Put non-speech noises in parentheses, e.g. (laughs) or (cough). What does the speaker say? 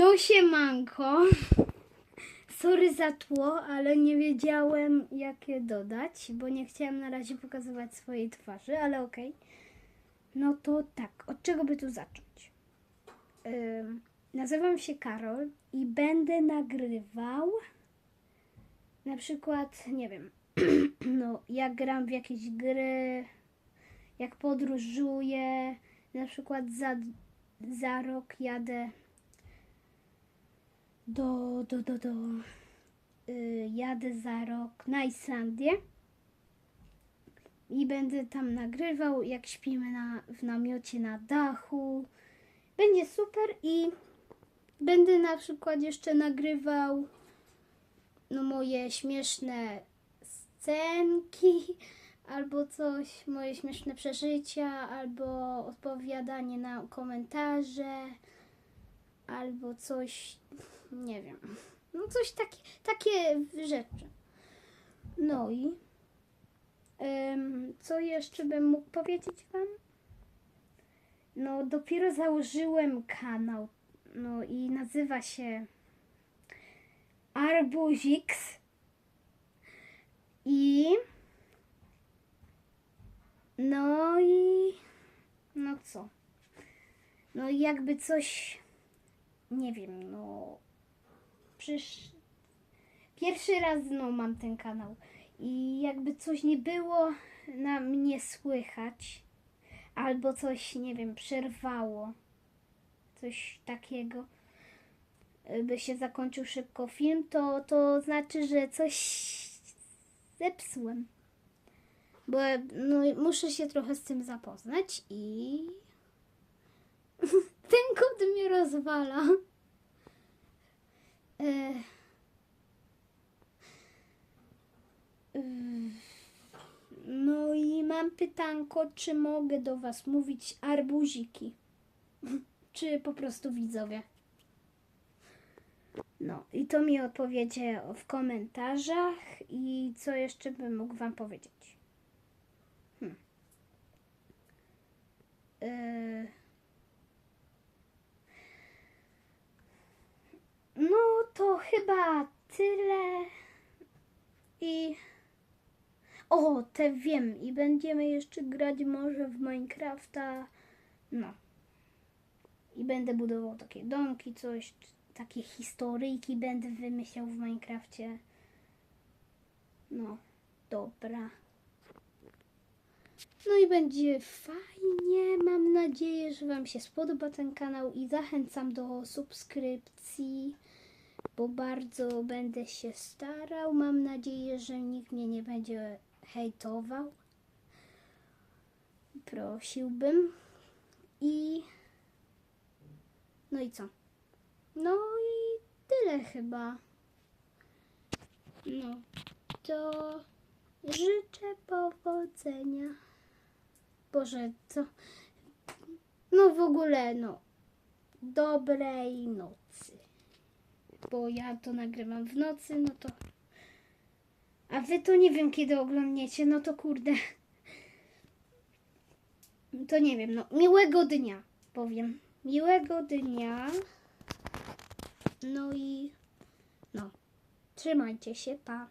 No siemanko. Sorry za tło, ale nie wiedziałem jak je dodać, bo nie chciałem na razie pokazywać swojej twarzy, ale okej. No to tak, od czego by tu zacząć? Ym, nazywam się Karol i będę nagrywał na przykład, nie wiem, (clears throat) no jak gram w jakieś gry, jak podróżuję, na przykład za, za rok jadę do, do, do, do, y, jadę za rok na Islandię. I będę tam nagrywał, jak śpimy na, w namiocie na dachu. Będzie super i będę na przykład jeszcze nagrywał no moje śmieszne scenki albo coś, moje śmieszne przeżycia, albo odpowiadanie na komentarze, albo coś, nie wiem, no coś takie, takie rzeczy. No i co jeszcze bym mógł powiedzieć Wam? No, dopiero założyłem kanał, no i nazywa się Arbuzix i no i no co? No i jakby coś nie wiem, no pierwszy raz no mam ten kanał i jakby coś nie było na mnie słychać albo coś, nie wiem, przerwało coś takiego by się zakończył szybko film, to, to znaczy, że coś zepsułem. Bo no, muszę się trochę z tym zapoznać i ten kot mnie rozwala. E... Ym, No i mam pytanko, czy mogę do Was mówić arbuziki? (laughs) Czy po prostu widzowie? No i to mi odpowiecie w komentarzach i co jeszcze bym mógł Wam powiedzieć. Hmm. Yy. No to chyba tyle i o, te wiem i będziemy jeszcze grać może w Minecrafta. No. I będę budował takie domki, coś, takie historyjki będę wymyślał w Minecrafcie. No, dobra. No i będzie fajnie. Mam nadzieję, że Wam się spodoba ten kanał i zachęcam do subskrypcji, bo bardzo będę się starał. Mam nadzieję, że nikt mnie nie będzie hejtował. Prosiłbym. I no i co? No i tyle chyba. No, to życzę powodzenia. Boże, co? No w ogóle, no, dobrej nocy. Bo ja to nagrywam w nocy, no to... A wy to nie wiem, kiedy oglądniecie, no to kurde. To nie wiem, no, miłego dnia, powiem. Miłego dnia. No i no, trzymajcie się, pa.